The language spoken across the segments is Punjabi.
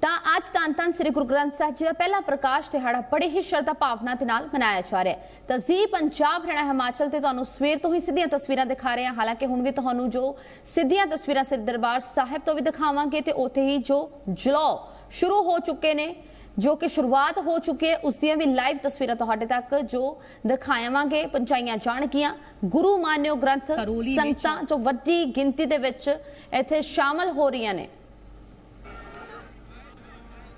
ਤਾਂ ਅੱਜ ਧੰਨ ਧੰਨ ਸ੍ਰੀ ਗੁਰੂ ਗ੍ਰੰਥ ਸਾਹਿਬ ਜੀ ਦਾ ਪਹਿਲਾ ਪ੍ਰਕਾਸ਼ ਦਿਹਾੜਾ ਬੜੇ ਹੀ ਸ਼ਰਧਾ ਭਾਵਨਾ ਦੇ ਨਾਲ ਮਨਾਇਆ ਜਾ ਰਿਹਾ ਹੈ। ਤਾਂ ਜ਼ੀ ਪੰਜਾਬ ਹਰਿਆਣਾ ਹਿਮਾਚਲ ਤੇ ਤੁਹਾਨੂੰ ਸਵੇਰ ਤੋਂ ਹੀ ਸਿੱਧੀਆਂ ਤਸਵੀਰਾਂ ਦਿਖਾ ਰਹੇ ਹਾਂ। ਹਾਲਾਂਕਿ ਹੁਣ ਵੀ ਤੁਹਾਨੂੰ ਜੋ ਸਿੱਧੀਆਂ ਤਸਵੀਰਾਂ ਸਿਰ ਦਰਬਾਰ ਸਾਹਿਬ ਤੋਂ ਵੀ ਦਿਖਾਵਾਂਗੇ ਤੇ ਉੱਥੇ ਹੀ ਜੋ ਜਲੋ ਸ਼ੁਰੂ ਹੋ ਚੁੱਕੇ ਨੇ ਜੋ ਕਿ ਸ਼ੁਰੂਆਤ ਹੋ ਚੁੱਕੀ ਹੈ ਉਸ ਦੀਆਂ ਵੀ ਲਾਈਵ ਤਸਵੀਰਾਂ ਤੁਹਾਡੇ ਤੱਕ ਜੋ ਦਿਖਾਵਾਂਗੇ ਪਹੁੰਚਾਈਆਂ ਜਾਣਗੀਆਂ। ਗੁਰੂ ਮਾਨਿਓ ਗ੍ਰੰਥ ਸੰਗਤਾਂ ਜੋ ਵੱਡੀ ਗਿਣਤੀ ਦੇ ਵਿੱਚ ਇੱਥੇ ਸ਼ਾਮਲ ਹੋ ਰਹੀਆਂ ਨੇ।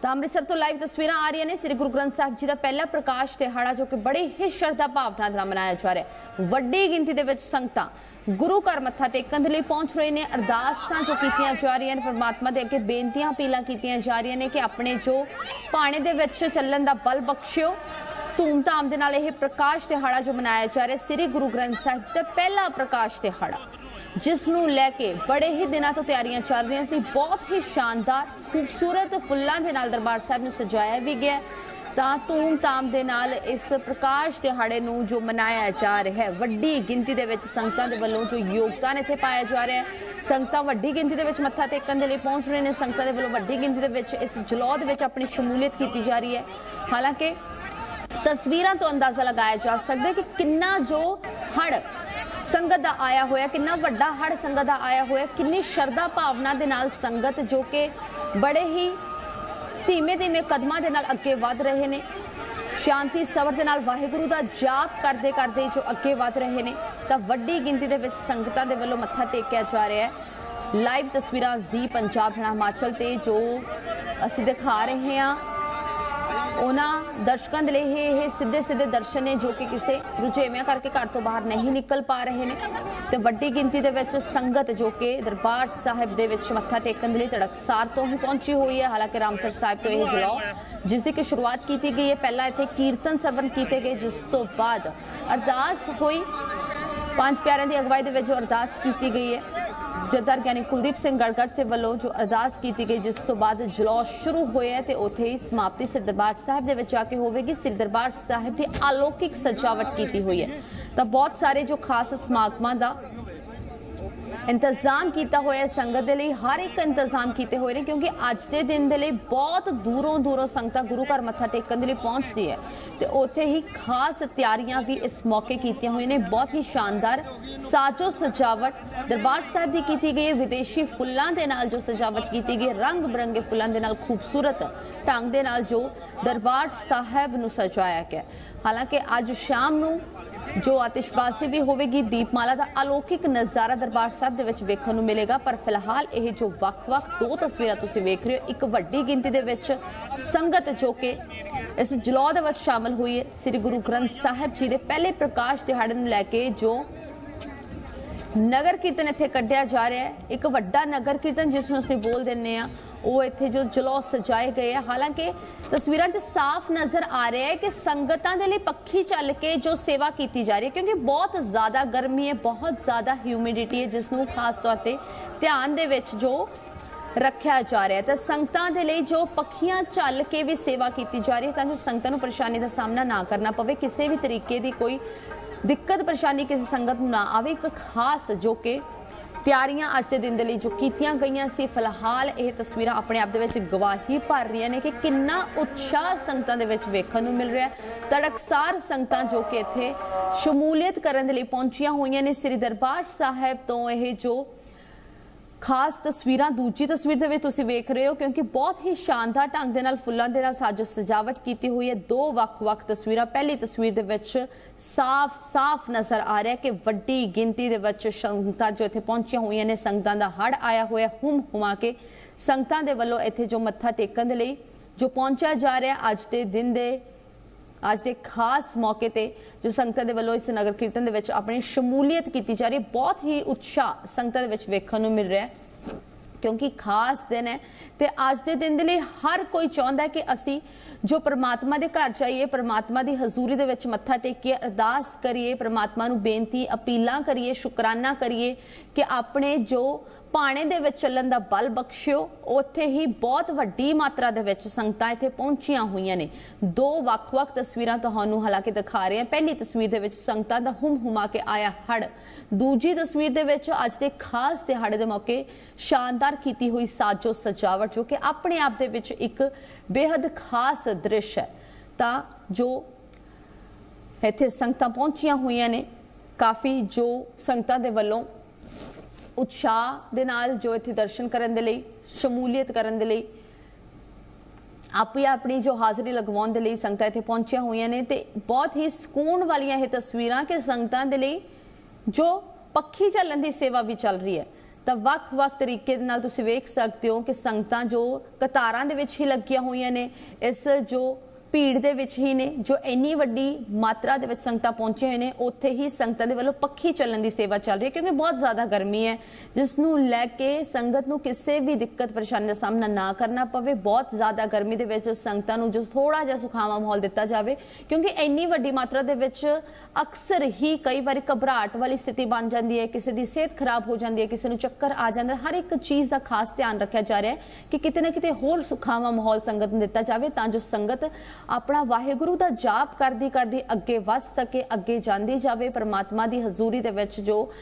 ਤਾਂ ਅੰਮ੍ਰਿਤਸਰ ਤੋਂ ਲਾਈਵ ਤਸਵੀਰਾਂ ਆ ਰਹੀਆਂ ਨੇ। ਸ੍ਰੀ ਗੁਰੂ ਗ੍ਰੰਥ ਸਾਹਿਬ ਜੀ ਦਾ ਪਹਿਲਾ ਪ੍ਰਕਾਸ਼ ਦਿਹਾੜਾ, ਜੋ ਕਿ ਬੜੇ ਹੀ ਸ਼ਰਧਾ ਭਾਵਨਾ ਨਾਲ ਮਨਾਇਆ ਜਾ ਰਿਹਾ ਹੈ। ਵੱਡੀ ਗਿਣਤੀ ਦੇ ਵਿੱਚ ਸੰਗਤਾਂ ਗੁਰੂ ਘਰ ਮੱਥਾ ਟੇਕਣ ਦੇ ਲਈ ਪਹੁੰਚ ਰਹੇ ਨੇ। ਅਰਦਾਸਾਂ ਜੋ ਕੀਤੀਆਂ ਜਾ ਰਹੀਆਂ ਨੇ, ਪਰਮਾਤਮਾ ਦੇ ਅੱਗੇ ਬੇਨਤੀਆਂ, ਅਪੀਲਾਂ ਕੀਤੀਆਂ ਜਾ ਰਹੀਆਂ ਨੇ ਕਿ ਆਪਣੇ ਜੋ ਪਾਣੇ ਦੇ ਵਿੱਚ ਚੱਲਣ ਦਾ ਬਲ ਬਖਸ਼ਿਓ। ਧੂਮਧਾਮ ਦੇ ਨਾਲ ਇਹ ਪ੍ਰਕਾਸ਼ ਦਿਹਾੜਾ ਜੋ ਮਨਾਇਆ ਜਾ ਰਿਹਾ, ਸ੍ਰੀ ਗੁਰੂ ਗ੍ਰੰਥ ਸਾਹਿਬ ਜੀ ਦਾ ਪਹਿਲਾ ਪ੍ਰਕਾਸ਼ ਦਿਹਾੜਾ। ਜਿਸ ਨੂੰ ਲੈ ਕੇ ਬੜੇ ਹੀ ਦਿਨਾਂ ਤੋਂ ਤਿਆਰੀਆਂ ਚੱਲ ਰਹੀਆਂ ਸੀ। ਬਹੁਤ ਹੀ ਸ਼ਾਨਦਾਰ, ਖੂਬਸੂਰਤ ਫੁੱਲਾਂ ਦੇ ਨਾਲ ਦਰਬਾਰ ਸਾਹਿਬ ਨੂੰ ਸਜਾਇਆ ਵੀ ਗਿਆ। ਤਾਂ ਧੂਮ-ਧਾਮ ਦੇ ਨਾਲ ਇਸ ਪ੍ਰਕਾਸ਼ ਦਿਹਾੜੇ ਨੂੰ ਜੋ ਮਨਾਇਆ ਜਾ ਰਿਹਾ ਹੈ, ਵੱਡੀ ਗਿਣਤੀ ਦੇ ਵਿੱਚ ਸੰਗਤਾਂ ਦੇ ਵੱਲੋਂ ਜੋ ਯੋਗਦਾਨ ਇੱਥੇ ਪਾਇਆ ਜਾ ਰਿਹਾ ਹੈ। ਸੰਗਤਾਂ ਵੱਡੀ ਗਿਣਤੀ ਦੇ ਵਿੱਚ ਮੱਥਾ ਟੇਕਣ ਦੇ ਲਈ ਪਹੁੰਚ ਰਹੇ ਨੇ। ਸੰਗਤਾਂ ਦੇ ਵੱਲੋਂ ਵੱਡੀ ਗਿਣਤੀ ਦੇ ਵਿੱਚ ਇਸ ਜਲੌ ਦੇ ਵਿੱਚ ਆਪਣੀ ਸ਼ਮੂਲੀਅਤ ਕੀਤੀ ਜਾ ਰਹੀ ਹੈ। ਹਾਲਾਂਕਿ ਤਸਵੀਰਾਂ ਤੋਂ ਅੰਦਾਜ਼ਾ ਲਗਾਇਆ ਜਾ ਸਕਦਾ ਹੈ ਕਿ ਕਿੰਨਾ ਜੋ ਹੜ ਸੰਗਤ ਦਾ ਆਇਆ ਹੋਇਆ, ਕਿੰਨਾ ਵੱਡਾ ਹੜ ਸੰਗਤ ਦਾ ਆਇਆ ਹੋਇਆ, ਕਿੰਨੀ ਸ਼ਰਧਾ ਭਾਵਨਾ ਦੇ ਨਾਲ ਸੰਗਤ ਜੋ ਕਿ ਬੜੇ ਹੀ ਧੀਮੇ ਧੀਮੇ ਕਦਮਾਂ ਦੇ ਨਾਲ ਅੱਗੇ ਵਧ ਰਹੇ ਨੇ। ਸ਼ਾਂਤੀ ਸਬਰ ਦੇ ਨਾਲ ਵਾਹਿਗੁਰੂ ਦਾ ਜਾਪ ਕਰਦੇ ਕਰਦੇ ਜੋ ਅੱਗੇ ਵਧ ਰਹੇ ਨੇ, ਤਾਂ ਵੱਡੀ ਗਿਣਤੀ ਦੇ ਵਿੱਚ ਸੰਗਤਾਂ ਦੇ ਵੱਲੋਂ ਮੱਥਾ ਟੇਕਿਆ ਜਾ ਰਿਹਾ ਹੈ। ਲਾਈਵ ਤਸਵੀਰਾਂ ਜ਼ੀ ਪੰਜਾਬ ਹਰਿਆਣਾ ਹਿਮਾਚਲ ਤੇ ਜੋ ਅਸੀਂ ਦਿਖਾ ਰਹੇ ਹਾਂ। ਉਹਨਾਂ ਦਰਸ਼ਕਾਂ ਦੇ ਲਈ ਇਹ ਇਹ ਸਿੱਧੇ ਸਿੱਧੇ ਦਰਸ਼ਨ ਨੇ ਜੋ ਕਿ ਕਿਸੇ ਰੁਝੇਵਿਆਂ ਕਰਕੇ ਘਰ ਤੋਂ ਬਾਹਰ ਨਹੀਂ ਨਿਕਲ ਪਾ ਰਹੇ ਨੇ। ਤੇ ਵੱਡੀ ਗਿਣਤੀ ਦੇ ਵਿੱਚ ਸੰਗਤ ਜੋ ਕਿ ਦਰਬਾਰ ਸਾਹਿਬ ਦੇ ਵਿੱਚ ਮੱਥਾ ਟੇਕਣ ਦੇ ਲਈ ਤੜਕਸਾਰ ਤੋਂ ਹੀ ਪਹੁੰਚੀ ਹੋਈ ਹੈ। ਹਾਲਾਂਕਿ ਰਾਮਸਰ ਸਾਹਿਬ ਤੋਂ ਇਹ ਜਲਾਓ ਜਿਸ ਦੀ ਕਿ ਸ਼ੁਰੂਆਤ ਕੀਤੀ ਗਈ ਹੈ। ਪਹਿਲਾਂ ਇੱਥੇ ਕੀਰਤਨ ਸਵਰਨ ਕੀਤੇ ਗਏ, ਜਿਸ ਤੋਂ ਬਾਅਦ ਅਰਦਾਸ ਹੋਈ। ਪੰਜ ਪਿਆਰਿਆਂ ਦੀ ਅਗਵਾਈ ਦੇ ਵਿੱਚ ਜੋ ਅਰਦਾਸ ਕੀਤੀ ਗਈ ਹੈ। ਜਦਰ ਗਿਆਨੀ ਕੁਲਦੀਪ ਸਿੰਘ ਗੜਗੜ ਦੇ ਵੱਲੋਂ ਜੋ ਅਰਦਾਸ ਕੀਤੀ ਗਈ, ਜਿਸ ਤੋਂ ਬਾਅਦ ਜਲੌਸ਼ ਸ਼ੁਰੂ ਹੋਇਆ ਤੇ ਉੱਥੇ ਹੀ ਸਮਾਪਤੀ ਸਿਰ ਦਰਬਾਰ ਸਾਹਿਬ ਦੇ ਵਿੱਚ ਜਾ ਕੇ ਹੋਵੇਗੀ। ਸਿਰ ਦਰਬਾਰ ਸਾਹਿਬ ਦੀ ਅਲੌਕਿਕ ਸਜਾਵਟ ਕੀਤੀ ਹੋਈ ਹੈ। ਤਾਂ ਬਹੁਤ ਸਾਰੇ ਜੋ ਖਾਸ ਸਮਾਗਮਾਂ ਦਾ ਇੰਤਜ਼ਾਮ ਕੀਤਾ ਹੋਇਆ ਸੰਗਤ ਦੇ ਲਈ ਹਰ ਇੱਕ ਇੰਤਜ਼ਾਮ ਕੀਤੇ ਹੋਏ ਨੇ ਕਿਉਂਕਿ ਅੱਜ ਦੇ ਦਿਨ ਦੇ ਲਈ ਬਹੁਤ ਦੂਰੋਂ ਦੂਰੋਂ ਸੰਗਤਾਂ ਗੁਰੂ ਘਰ ਮੱਥਾ ਟੇਕਣ ਦੇ ਲਈ ਪਹੁੰਚਦੀ ਹੈ। ਤੇ ਉੱਥੇ ਹੀ ਖਾਸ ਤਿਆਰੀਆਂ ਵੀ ਇਸ ਮੌਕੇ ਕੀਤੀਆਂ ਹੋਈਆਂ ਨੇ। ਬਹੁਤ ਹੀ ਸ਼ਾਨਦਾਰ ਸਾਜੋ ਸਜਾਵਟ ਦਰਬਾਰ ਸਾਹਿਬ ਦੀ ਕੀਤੀ ਗਈ ਹੈ। ਵਿਦੇਸ਼ੀ ਫੁੱਲਾਂ ਦੇ ਨਾਲ ਜੋ ਸਜਾਵਟ ਕੀਤੀ ਗਈ ਹੈ, ਰੰਗ ਬਰੰਗੇ ਫੁੱਲਾਂ ਦੇ ਨਾਲ ਖੂਬਸੂਰਤ ਢੰਗ ਦੇ ਨਾਲ ਜੋ ਦਰਬਾਰ ਸਾਹਿਬ ਨੂੰ ਸਜਾਇਆ ਗਿਆ ਹਾਲਾਂਕਿ ਅੱਜ ਸ਼ਾਮ ਨੂੰ ਜੋ ਆਤਿਸ਼ਬਾਜ਼ੀ ਵੀ ਹੋਵੇਗੀ, ਦੀਪਮਾਲਾ ਦਾ ਅਲੌਕਿਕ ਨਜ਼ਾਰਾ ਦਰਬਾਰ ਸਾਹਿਬ ਦੇ ਵਿੱਚ ਵੇਖਣ ਨੂੰ ਮਿਲੇਗਾ। ਪਰ ਫਿਲਹਾਲ ਇਹ ਜੋ ਵੱਖ-ਵੱਖ ਦੋ ਤਸਵੀਰਾਂ ਤੁਸੀਂ ਵੇਖ ਰਹੇ ਹੋ, ਇੱਕ ਵੱਡੀ ਗਿਣਤੀ ਦੇ ਵਿੱਚ ਸੰਗਤ ਜੋ ਕਿ ਇਸ ਜਲੌ ਦੇ ਵਿੱਚ ਸ਼ਾਮਲ ਹੋਈ ਹੈ। ਸ੍ਰੀ ਗੁਰੂ ਗ੍ਰੰਥ ਸਾਹਿਬ ਜੀ ਦੇ ਪਹਿਲੇ ਪ੍ਰਕਾਸ਼ ਦਿਹਾੜੇ ਨੂੰ ਲੈ ਕੇ ਜੋ ਨਗਰ ਕੀਰਤਨ ਇੱਥੇ ਕੱਢਿਆ ਜਾ ਰਿਹਾ ਹੈ। ਇੱਕ ਵੱਡਾ ਨਗਰ ਕੀਰਤਨ ਜਿਸ ਨੂੰ ਅਸੀਂ ਬੋਲ ਦਿੰਨੇ ਆ ਉਹ ਇੱਥੇ ਜੋ ਜਲੌ ਸਜਾਏ ਗਏ ਆ। ਹਾਲਾਂਕਿ ਤਸਵੀਰਾਂ 'ਚ ਸਾਫ਼ ਨਜ਼ਰ ਆ ਰਿਹਾ ਹੈ ਕਿ ਸੰਗਤਾਂ ਦੇ ਲਈ ਪੱਖੀ ਚੱਲ ਕੇ ਜੋ ਸੇਵਾ ਕੀਤੀ ਜਾ ਰਹੀ ਹੈ, ਕਿਉਂਕਿ ਬਹੁਤ ਜ਼ਿਆਦਾ ਗਰਮੀ ਹੈ, ਬਹੁਤ ਜ਼ਿਆਦਾ ਹਿਊਮਿਡਿਟੀ ਹੈ, ਜਿਸ ਨੂੰ ਖਾਸ ਤੌਰ ਤੇ ਧਿਆਨ ਦੇ ਵਿੱਚ ਜੋ ਰੱਖਿਆ ਜਾ ਰਿਹਾ ਹੈ। ਤਾਂ ਸੰਗਤਾਂ ਦੇ ਲਈ ਜੋ ਪੱਖੀਆਂ ਚੱਲ ਕੇ ਵੀ ਸੇਵਾ ਕੀਤੀ ਜਾ ਰਹੀ ਹੈ, ਤਾਂ ਜੋ ਸੰਗਤਾਂ ਨੂੰ ਪਰੇਸ਼ਾਨੀ ਦਾ ਸਾਹਮਣਾ ਨਾ ਕਰਨਾ ਪਵੇ, ਕਿਸੇ ਵੀ ਤਰੀਕੇ ਦੀ ਕੋਈ ਦਿੱਕਤ ਪਰੇਸ਼ਾਨੀ ਕਿਸੇ ਸੰਗਤ ਨੂੰ ਨਾ ਆਵੇ, ਇੱਕ ਖਾਸ ਜੋ ਕਿ ਤਿਆਰੀਆਂ ਅੱਜ ਦੇ ਦਿਨ ਦੇ ਲਈ ਜੋ ਕੀਤੀਆਂ ਗਈਆਂ ਸੀ, ਫਿਲਹਾਲ ਇਹ ਤਸਵੀਰਾਂ ਆਪਣੇ ਆਪ ਦੇ ਵਿੱਚ ਗਵਾਹੀ ਭਰ ਰਹੀਆਂ ਨੇ ਕਿ ਕਿੰਨਾ ਉਤਸ਼ਾਹ ਸੰਗਤਾਂ ਦੇ ਵਿੱਚ ਵੇਖਣ ਨੂੰ ਮਿਲ ਰਿਹਾ ਹੈ। ਤੜਕਸਾਰ ਸੰਗਤਾਂ ਜੋ ਕਿ ਇੱਥੇ ਸ਼ਮੂਲੀਅਤ ਕਰਨ ਦੇ ਲਈ ਪਹੁੰਚੀਆਂ ਹੋਈਆਂ ਨੇ। ਸ੍ਰੀ ਦਰਬਾਰ ਸਾਹਿਬ ਤੋਂ ਇਹ ਜੋ ਖਾਸ ਤਸਵੀਰਾਂ, ਦੂਜੀ ਤਸਵੀਰ ਦੇ ਵਿੱਚ ਤੁਸੀਂ ਵੇਖ ਰਹੇ ਹੋ ਕਿਉਂਕਿ ਬਹੁਤ ਹੀ ਸ਼ਾਨਦਾਰ ਢੰਗ ਦੇ ਨਾਲ ਫੁੱਲਾਂ ਦੇ ਨਾਲ ਸਾਜੋ ਸਜਾਵਟ ਕੀਤੀ ਹੋਈ ਹੈ। ਦੋ ਵੱਖ-ਵੱਖ ਤਸਵੀਰਾਂ। ਪਹਿਲੀ ਤਸਵੀਰ ਦੇ ਵਿੱਚ ਸਾਫ਼-ਸਾਫ਼ ਨਜ਼ਰ ਆ ਰਿਹਾ ਕਿ ਵੱਡੀ ਗਿਣਤੀ ਦੇ ਵਿੱਚ ਸੰਗਤਾਂ ਜੋ ਇੱਥੇ ਪਹੁੰਚੀਆਂ ਹੋਈਆਂ ਨੇ, ਸੰਗਤਾਂ ਦਾ ਹੜ ਆਇਆ ਹੋਇਆ ਹੁਮ ਹੁਮਾ ਕੇ ਸੰਗਤਾਂ ਦੇ ਵੱਲੋਂ ਇੱਥੇ ਜੋ ਮੱਥਾ ਟੇਕਣ ਦੇ ਲਈ ਜੋ ਪਹੁੰਚਿਆ ਜਾ ਰਿਹਾ, ਅੱਜ ਦੇ ਦਿਨ ਦੇ ਅੱਜ ਦੇ ਖਾਸ ਮੌਕੇ ਤੇ ਜੋ ਸੰਗਤਾਂ ਦੇ ਵੱਲੋਂ ਇਸ ਨਗਰ ਕੀਰਤਨ ਦੇ ਵਿੱਚ ਆਪਣੀ ਸ਼ਮੂਲੀਅਤ ਕੀਤੀ ਜਾ ਰਹੀ ਹੈ, ਬਹੁਤ ਹੀ ਉਤਸ਼ਾਹ ਸੰਗਤਾਂ ਦੇ ਵਿੱਚ ਵੇਖਣ ਨੂੰ ਮਿਲ ਰਿਹਾ ਹੈ, ਕਿਉਂਕਿ ਖਾਸ ਦਿਨ ਹੈ ਤੇ ਅੱਜ ਦੇ ਦਿਨ ਦੇ ਲਈ ਹਰ ਕੋਈ ਚਾਹੁੰਦਾ ਕਿ ਅਸੀਂ ਜੋ ਪ੍ਰਮਾਤਮਾ ਦੇ ਘਰ ਜਾਈਏ, ਪ੍ਰਮਾਤਮਾ ਦੀ ਹਜ਼ੂਰੀ ਦੇ ਵਿੱਚ ਮੱਥਾ ਟੇਕੀਏ, ਅਰਦਾਸ ਕਰੀਏ, ਪ੍ਰਮਾਤਮਾ ਨੂੰ ਬੇਨਤੀ, ਅਪੀਲਾਂ ਕਰੀਏ, ਸ਼ੁਕਰਾਨਾ ਕਰੀਏ ਕਿ ਆਪਣੇ ਜੋ ਪਾਣੇ ਦੇ ਵਿੱਚ ਚੱਲਣ ਦਾ ਬਲ ਬਖਸ਼ਿਓ। ਉੱਥੇ ਹੀ ਬਹੁਤ ਵੱਡੀ ਮਾਤਰਾ ਦੇ ਵਿੱਚ ਸੰਗਤਾਂ ਇੱਥੇ ਪਹੁੰਚੀਆਂ ਹੋਈਆਂ ਨੇ। ਦੋ ਵੱਖ-ਵੱਖ ਤਸਵੀਰਾਂ ਤੁਹਾਨੂੰ ਹਾਲਾਂਕਿ ਦਿਖਾ ਰਹੇ ਹਾਂ। ਪਹਿਲੀ ਤਸਵੀਰ ਦੇ ਵਿੱਚ ਸੰਗਤਾਂ ਦਾ ਹੁਮ ਹੁਮਾ ਕੇ ਆਇਆ ਹੜ ਦੂਜੀ ਤਸਵੀਰ ਦੇ ਵਿੱਚ ਅੱਜ ਦੇ ਖਾਸ ਦਿਹਾੜੇ ਦੇ ਮੌਕੇ ਸ਼ਾਨਦਾਰ ਕੀਤੀ ਹੋਈ ਸਾਜੋ ਸਜਾਵਟ, ਜੋ ਕਿ ਆਪਣੇ ਆਪ ਦੇ ਵਿੱਚ ਇੱਕ ਬੇहद ਖਾਸ ਦ੍ਰਿਸ਼ ਹੈ। ਤਾਂ ਜੋ ਇੱਥੇ ਸੰਗਤਾਂ ਪਹੁੰਚੀਆਂ ਹੋਈਆਂ ਨੇ, ਕਾਫੀ ਜੋ ਸੰਗਤਾਂ ਦੇ ਵੱਲੋਂ ਉਤਸ਼ਾਹ ਦੇ ਨਾਲ ਜੋ ਇੱਥੇ ਦਰਸ਼ਨ ਕਰਨ ਦੇ ਲਈ, ਸ਼ਮੂਲੀਅਤ ਕਰਨ ਦੇ ਲਈ, ਆਪੇ ਆਪਣੀ ਜੋ ਹਾਜ਼ਰੀ ਲਗਵਾਉਣ ਦੇ ਲਈ ਸੰਗਤਾਂ ਇੱਥੇ ਪਹੁੰਚੀਆਂ ਹੋਈਆਂ ਨੇ ਤੇ ਬਹੁਤ ਹੀ ਸਕੂਨ ਵਾਲੀਆਂ ਇਹ ਤਸਵੀਰਾਂ ਕਿ ਸੰਗਤਾਂ ਦੇ ਲਈ ਜੋ ਪੱਖੀ ਚੱਲਣ ਦੀ ਸੇਵਾ ਵੀ ਚੱਲ ਰਹੀ ਹੈ। ਤਾਂ ਵੱਖ-ਵੱਖ ਤਰੀਕੇ ਦੇ ਨਾਲ ਤੁਸੀਂ ਵੇਖ ਸਕਦੇ ਹੋ ਕਿ ਸੰਗਤਾਂ ਜੋ ਕਤਾਰਾਂ ਦੇ ਵਿੱਚ ਹੀ ਲੱਗੀਆਂ ਹੋਈਆਂ ਨੇ, ਇਸ ਜੋ ਭੀੜ ਦੇ ਵਿੱਚ ਹੀ ਨੇ, ਜੋ ਇੰਨੀ ਵੱਡੀ ਮਾਤਰਾ ਦੇ ਵਿੱਚ ਸੰਗਤਾਂ ਪਹੁੰਚੇ ਹੋਏ ਨੇ, ਉੱਥੇ ਹੀ ਸੰਗਤਾਂ ਦੇ ਵੱਲੋਂ ਪੱਖੀ ਚੱਲਣ ਦੀ ਸੇਵਾ ਚੱਲ ਰਹੀ ਹੈ, ਕਿਉਂਕਿ ਬਹੁਤ ਜ਼ਿਆਦਾ ਗਰਮੀ ਹੈ ਜਿਸ ਨੂੰ ਲੈ ਕੇ ਸੰਗਤ ਨੂੰ ਕਿਸੇ ਵੀ ਦਿੱਕਤ ਪਰੇਸ਼ਾਨੀ ਦਾ ਸਾਹਮਣਾ ਨਾ ਕਰਨਾ ਪਵੇ। ਬਹੁਤ ਜ਼ਿਆਦਾ ਗਰਮੀ ਦੇ ਵਿੱਚ ਸੰਗਤਾਂ ਨੂੰ ਜੋ ਥੋੜਾ ਜਿਹਾ ਸੁਖਾਵਾਂ ਮਾਹੌਲ ਦਿੱਤਾ ਜਾਵੇ, ਕਿਉਂਕਿ ਇੰਨੀ ਵੱਡੀ ਮਾਤਰਾ ਦੇ ਵਿੱਚ ਅਕਸਰ ਹੀ ਕਈ ਵਾਰੀ ਘਬਰਾਹਟ ਵਾਲੀ ਸਥਿਤੀ ਬਣ ਜਾਂਦੀ ਹੈ, ਕਿਸੇ ਦੀ ਸਿਹਤ ਖਰਾਬ ਹੋ ਜਾਂਦੀ ਹੈ, ਕਿਸੇ ਨੂੰ ਚੱਕਰ ਆ ਜਾਂਦਾ, ਹਰ ਇੱਕ ਚੀਜ਼ ਦਾ ਖਾਸ ਧਿਆਨ ਰੱਖਿਆ ਜਾ ਰਿਹਾ ਹੈ ਕਿ ਕਿਤੇ ਨਾ ਕਿਤੇ ਹੋਰ ਸੁਖਾਵਾਂ ਮਾਹੌਲ ਸੰਗਤ ਨੂੰ ਦਿੱਤਾ ਜਾਵੇ, ਤਾਂ ਜੋ ਸੰਗਤ ਆਪਣਾ ਵਾਹਿਗੁਰੂ ਦਾ ਜਾਪ ਕਰਦੀ ਕਰਦੀ ਅੱਗੇ ਵੱਧ ਸਕੇ, ਅੱਗੇ ਜਾਂਦੀ ਜਾਵੇ। ਪਰਮਾਤਮਾ ਦੀ ਹਜ਼ੂਰੀ ਦੇ ਵਿੱਚ ਜੋ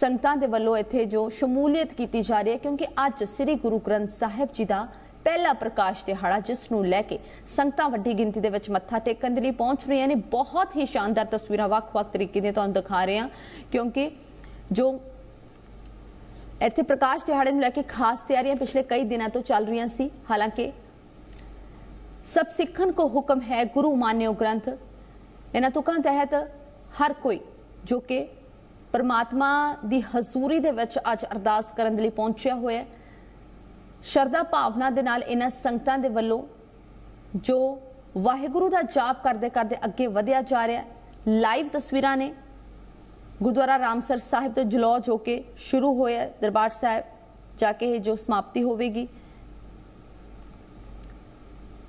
ਸੰਗਤਾਂ ਦੇ ਵੱਲੋਂ ਇੱਥੇ ਜੋ ਸ਼ਮੂਲੀਅਤ ਕੀਤੀ ਜਾ ਰਹੀ ਹੈ, ਕਿਉਂਕਿ ਅੱਜ ਸ੍ਰੀ ਗੁਰੂ ਗ੍ਰੰਥ ਸਾਹਿਬ ਜੀ ਦਾ ਪਹਿਲਾ ਪ੍ਰਕਾਸ਼ ਦਿਹਾੜਾ, ਜਿਸ ਨੂੰ ਲੈ ਕੇ ਸੰਗਤਾਂ ਵੱਡੀ ਗਿਣਤੀ ਦੇ ਵਿੱਚ ਮੱਥਾ ਟੇਕਣ ਦੇ ਲਈ ਪਹੁੰਚ ਰਹੀਆਂ ਨੇ। ਬਹੁਤ ਹੀ ਸ਼ਾਨਦਾਰ ਤਸਵੀਰਾਂ ਵੱਖ-ਵੱਖ ਤਰੀਕੇ ਦੀਆਂ ਤੁਹਾਨੂੰ ਦਿਖਾ ਰਹੇ ਹਾਂ, ਕਿਉਂਕਿ ਜੋ ਇੱਥੇ ਪ੍ਰਕਾਸ਼ ਦਿਹਾੜੇ ਨੂੰ ਲੈ ਕੇ ਖਾਸ ਤਿਆਰੀਆਂ ਪਿਛਲੇ ਕਈ ਦਿਨਾਂ ਤੋਂ ਚੱਲ ਰਹੀਆਂ ਸੀ, ਹਾਲਾਂਕਿ ਸਭ ਸਿੱਖਣ ਕੋ ਹੁਕਮ ਹੈ ਗੁਰੂ ਮਾਨਿਓ ਗ੍ਰੰਥ। ਇਹਨਾਂ ਤੁਕਾਂ ਤਹਿਤ ਹਰ ਕੋਈ ਜੋ ਕਿ ਪਰਮਾਤਮਾ ਦੀ ਹਜ਼ੂਰੀ ਦੇ ਵਿੱਚ ਅੱਜ ਅਰਦਾਸ ਕਰਨ ਦੇ ਲਈ ਪਹੁੰਚਿਆ ਹੋਇਆ ਹੈ, ਸ਼ਰਧਾ ਭਾਵਨਾ ਦੇ ਨਾਲ ਇਹਨਾਂ ਸੰਗਤਾਂ ਦੇ ਵੱਲੋਂ ਜੋ ਵਾਹਿਗੁਰੂ ਦਾ ਜਾਪ ਕਰਦੇ ਕਰਦੇ ਅੱਗੇ ਵਧਿਆ ਜਾ ਰਿਹਾ ਲਾਈਵ ਤਸਵੀਰਾਂ ਨੇ। ਗੁਰਦੁਆਰਾ ਰਾਮਸਰ ਸਾਹਿਬ ਤੋਂ ਜਲੌ ਜੋ ਕਿ ਸ਼ੁਰੂ ਹੋਇਆ ਦਰਬਾਰ ਸਾਹਿਬ, ਜਾ ਕੇ ਇਹ ਜੋ ਸਮਾਪਤੀ ਹੋਵੇਗੀ।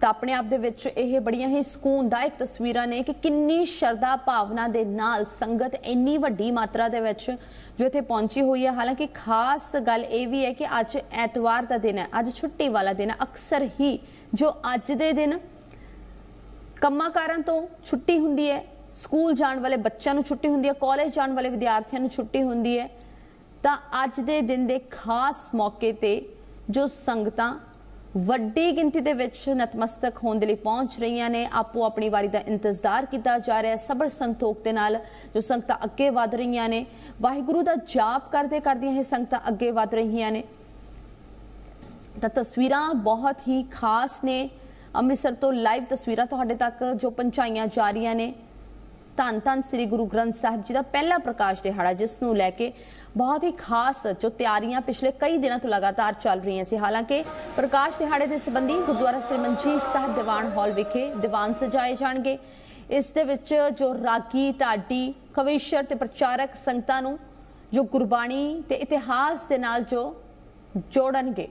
ਤਾਂ ਆਪਣੇ ਆਪ ਦੇ ਵਿੱਚ ਇਹ ਬੜੀਆਂ ਹੀ ਸਕੂਨਦਾਇਕ ਤਸਵੀਰਾਂ ਨੇ ਕਿ ਕਿੰਨੀ ਸ਼ਰਧਾ ਭਾਵਨਾ ਦੇ ਨਾਲ ਸੰਗਤ ਇੰਨੀ ਵੱਡੀ ਮਾਤਰਾ ਦੇ ਵਿੱਚ ਜੋ ਇੱਥੇ ਪਹੁੰਚੀ ਹੋਈ ਹੈ। ਹਾਲਾਂਕਿ ਖਾਸ ਗੱਲ ਇਹ ਵੀ ਹੈ ਕਿ ਅੱਜ ਐਤਵਾਰ ਦਾ ਦਿਨ ਹੈ। ਅੱਜ ਛੁੱਟੀ ਵਾਲਾ ਦਿਨ ਹੈ ਅਕਸਰ ਹੀ ਜੋ ਅੱਜ ਦੇ ਦਿਨ ਕੰਮਾਂ ਕਾਰਾਂ ਤੋਂ ਛੁੱਟੀ ਹੁੰਦੀ ਹੈ, ਸਕੂਲ ਜਾਣ ਵਾਲੇ ਬੱਚਿਆਂ ਨੂੰ ਛੁੱਟੀ ਹੁੰਦੀ ਹੈ, ਕਾਲਜ ਜਾਣ ਵਾਲੇ ਵਿਦਿਆਰਥੀਆਂ ਨੂੰ ਛੁੱਟੀ ਹੁੰਦੀ ਹੈ, ਤਾਂ ਅੱਜ ਦੇ ਦਿਨ ਦੇ ਖਾਸ ਮੌਕੇ ਤੇ ਜੋ ਸੰਗਤਾਂ ਵੱਡੀ ਗਿਣਤੀ ਦੇ ਵਿੱਚ ਨਤਮਸਤਕ ਹੋਣ ਦੇ ਲਈ ਪਹੁੰਚ ਰਹੀਆਂ ਨੇ। ਆਪੋ ਆਪਣੀ ਵਾਰੀ ਦਾ ਇੰਤਜ਼ਾਰ ਕੀਤਾ ਜਾ ਰਿਹਾ ਹੈ। ਸਬਰ ਸੰਤੋਖ ਦੇ ਨਾਲ ਜੋ ਸੰਗਤਾਂ ਅੱਗੇ ਵਧ ਰਹੀਆਂ ਨੇ, ਵਾਹਿਗੁਰੂ ਦਾ ਜਾਪ ਕਰਦੇ ਕਰਦੀਆਂ ਇਹ ਸੰਗਤਾਂ ਅੱਗੇ ਵਧ ਰਹੀਆਂ ਨੇ। ਤਾਂ ਤਸਵੀਰਾਂ ਬਹੁਤ ਹੀ ਖਾਸ ਨੇ। ਅੰਮ੍ਰਿਤਸਰ ਤੋਂ ਲਾਈਵ ਤਸਵੀਰਾਂ ਤੁਹਾਡੇ ਤੱਕ ਜੋ ਪਹੁੰਚਾਈਆਂ ਜਾ ਰਹੀਆਂ ਨੇ। ਧੰਨ ਧੰਨ ਸ੍ਰੀ ਗੁਰੂ ਗ੍ਰੰਥ ਸਾਹਿਬ ਜੀ ਦਾ ਪਹਿਲਾ ਪ੍ਰਕਾਸ਼ ਦਿਹਾੜਾ, ਜਿਸ ਨੂੰ ਲੈ ਕੇ ਬਹੁਤ ਹੀ ਖਾਸ ਜੋ ਤਿਆਰੀਆਂ ਪਿਛਲੇ ਕਈ ਦਿਨਾਂ ਤੋਂ ਲਗਾਤਾਰ ਚੱਲ ਰਹੀਆਂ ਸੀ। ਹਾਲਾਂਕਿ ਪ੍ਰਕਾਸ਼ ਦਿਹਾੜੇ ਦੇ ਸੰਬੰਧੀ ਗੁਰਦੁਆਰਾ ਸ੍ਰੀ ਮਨਜੀਤ ਸਾਹਿਬ ਦੀਵਾਨ ਹਾਲ ਵਿਖੇ ਦੀਵਾਨ ਸਜਾਏ ਜਾਣਗੇ। ਇਸ ਦੇ ਵਿੱਚ ਜੋ ਰਾਗੀ, ਢਾਡੀ, ਕਵੀਸ਼ਰ ਤੇ ਪ੍ਰਚਾਰਕ ਸੰਗਤਾਂ ਨੂੰ ਜੋ ਗੁਰਬਾਣੀ ਤੇ ਇਤਿਹਾਸ ਦੇ ਨਾਲ ਜੋ ਜੋੜਨਗੇ।